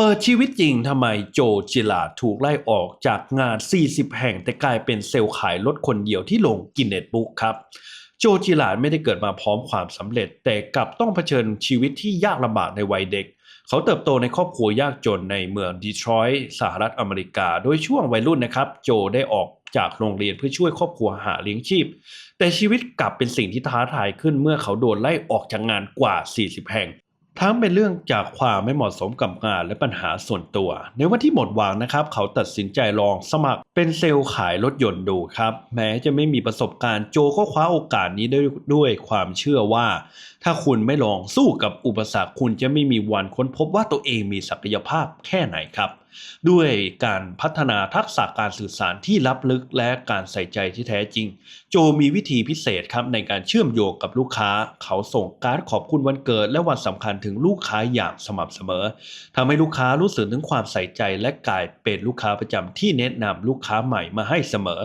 เปิดชีวิตจริงทำไมโจจิลาถูกไล่ออกจากงาน 40 แห่งแต่กลายเป็นเซลล์ขายรถคนเดียวที่ลงกินเน็ตบุ๊กครับ โจจิลาไม่ได้เกิดมาพร้อมความสำเร็จ แต่กลับต้องเผชิญชีวิตที่ยากลำบากในวัยเด็ก เขาเติบโตในครอบครัวยากจนในเมืองดีทรอยต์สหรัฐอเมริกา โดยช่วงวัยรุ่นนะครับโจได้ออกจากโรงเรียนเพื่อช่วยครอบครัวหาเลี้ยงชีพ แต่ชีวิตกลับเป็นสิ่งที่ท้าทายขึ้นเมื่อเขาโดนไล่ออกจากงานกว่า 40 แห่ง ทั้งเป็นเรื่องจากความไม่เหมาะสมกับงานและปัญหาส่วนตัว ในวันที่หมดหวังนะครับ เขาตัดสินใจลองสมัครเป็นเซลล์ขายรถยนต์ดูครับ แม้จะไม่มีประสบการณ์โจก็คว้าโอกาสนี้ด้วยด้วยความเชื่อว่า ถ้าคุณไม่ลองสู้กับอุปสรรคคุณจะไม่มีวันค้นพบว่าตัวเองมีศักยภาพแค่ไหนครับด้วยการพัฒนาทักษะการสื่อสารที่ลับลึกและการใส่ใจที่แท้จริง โจมีวิธีพิเศษครับในการเชื่อมโยงกับลูกค้า เขาส่งการ์ดขอบคุณวันเกิด และวันสำคัญถึงลูกค้าอย่างสม่ำเสมอทำให้ลูกค้ารู้สึกถึงความใส่ใจและกลายเป็นลูกค้าประจำที่แนะนำลูกค้าใหม่มาให้เสมอ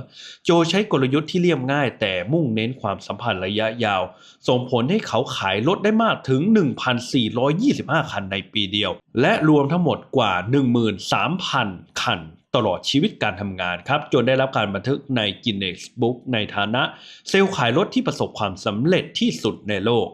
โจใช้กลยุทธ์ที่เลี่ยมง่าย แต่มุ่งเน้นความสัมพันธ์ระยะยาว ส่งผลให้เขาขายรถได้มากถึง 1,425 คันในปีเดียว และรวมทั้งหมดกว่า 13,000 คันตลอดชีวิตการทำงานครับ จนได้รับการบันทึกใน Guinness Book ในฐานะเซลล์ขายรถที่ประสบความสำเร็จที่สุดในโลก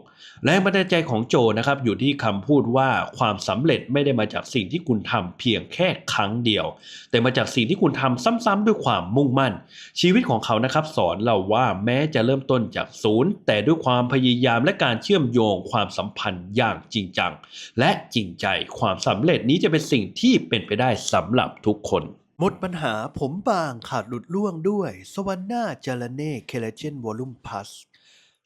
แรงบันดาลใจของโจนะครับอยู่ที่คำพูดว่าความสำเร็จไม่ได้มาจากสิ่งที่คุณทำเพียงแค่ครั้งเดียว แต่มาจากสิ่งที่คุณทำซ้ำๆด้วยความมุ่งมั่น ชีวิตของเขานะครับสอนเราว่าแม้จะเริ่มต้นจากศูนย์ แต่ด้วยความพยายามและการเชื่อมโยงความสัมพันธ์อย่างจริงจัง และจริงใจความสำเร็จนี้จะเป็นสิ่งที่เป็นไปได้สำหรับทุกคนหมดปัญหาผมบางขาดหลุดร่วงด้วย สว a น n าจา r เน่เคลเจนวอลุ่มพัส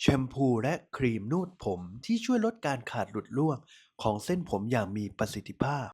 แชมพูและครีมนวดผมที่ช่วยลดการขาดหลุดร่วงของเส้นผมอย่างมีประสิทธิภาพ